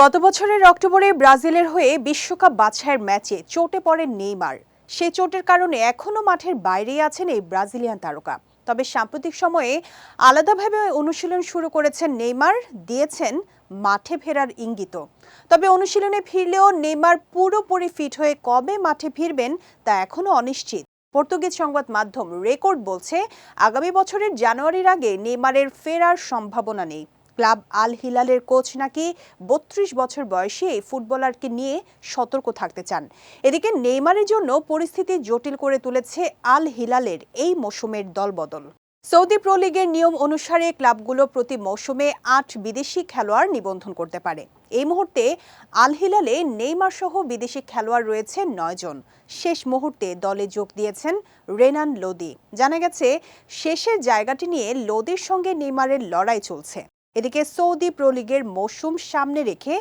গত বছরের অক্টোবরে ব্রাজিলের হয়ে বিশ্বকাপ বাছাইয়ের ম্যাচে চোটে পড়েন নেইমার। সেই চোটের কারণে এখনও মাঠের বাইরেই আছেন এই ব্রাজিলিয়ান তারকা। তবে সাম্প্রতিক সময়ে আলাদাভাবে অনুশীলন শুরু করেছেন নেইমার, দিয়েছেন মাঠে ফেরার ইঙ্গিত তবে অনুশীলনে ফিরলেও নেইমার পুরোপুরি ফিট হয়ে কবে মাঠে ফিরবেন তা এখনও অনিশ্চিত। পর্তুগিজ সংবাদ মাধ্যম রেকর্ড বলছে, আগামী বছরের জানুয়ারির আগে নেইমারের ফেরার সম্ভাবনা নেই। ক্লাব আল হিলালের কোচ নাকি বত্রিশ বছর বয়সে এই ফুটবলারকে নিয়ে সতর্ক থাকতে চান। এদিকে নেইমারের জন্য পরিস্থিতি জটিল করে তুলেছে আল হিলালের এই মৌসুমের দলবদল। সৌদি প্রো লিগের নিয়ম অনুসারে ক্লাবগুলো প্রতি মৌসুমে আট বিদেশি খেলোয়াড় নিবন্ধন করতে পারে। এই মুহূর্তে আল হিলালে নেইমার সহ বিদেশি খেলোয়াড় রয়েছে নয়জন শেষ মুহূর্তে দলে যোগ দিয়েছেন রেনান লোদি। জানা গেছে, শেষের জায়গাটি নিয়ে লোদির সঙ্গে নেইমারের লড়াই চলছে। এদিকে সৌদি প্রো লিগের মৌসুম সামনে রেখে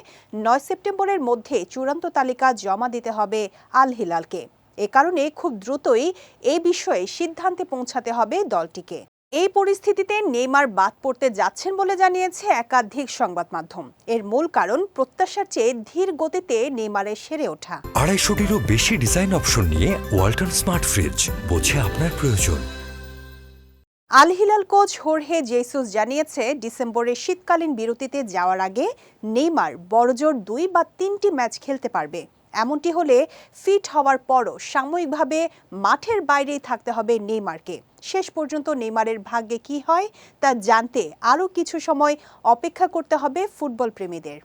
নয় সেপ্টেম্বরের মধ্যে চূড়ান্ত তালিকা জমা দিতে হবে আল হিলালকে। এ কারণে খুব দ্রুতই এই বিষয়ে সিদ্ধান্তে পৌঁছাতে হবে দলটিকে। এই পরিস্থিতিতে নেইমার বাদ পড়তে যাচ্ছেন বলে জানিয়েছে একাধিক সংবাদ মাধ্যম। এর মূল কারণ প্রত্যাশার চেয়ে ধীর গতিতে নেইমারের সেরে ওঠা। আড়াইশোটিরও বেশি ডিজাইন অপশন নিয়ে ওয়ালটন স্মার্ট ফ্রিজ, বোঝে আপনার প্রয়োজন। আল হিলাল কোচ হোরহে জেসুস জানিয়েছে, ডিসেম্বরে শীতকালীন বিরতিতে যাওয়ার আগে নেইমার বড়জোর দুই বা তিনটি ম্যাচ খেলতে পারবে। এমনটি হলে ফিট হওয়ার পরও সাময়িকভাবে মাঠের বাইরেই থাকতে হবে নেইমারকে। শেষ পর্যন্ত নেইমারের ভাগ্যে কি হয় তা জানতে আরও কিছু সময় অপেক্ষা করতে হবে ফুটবল প্রেমীদের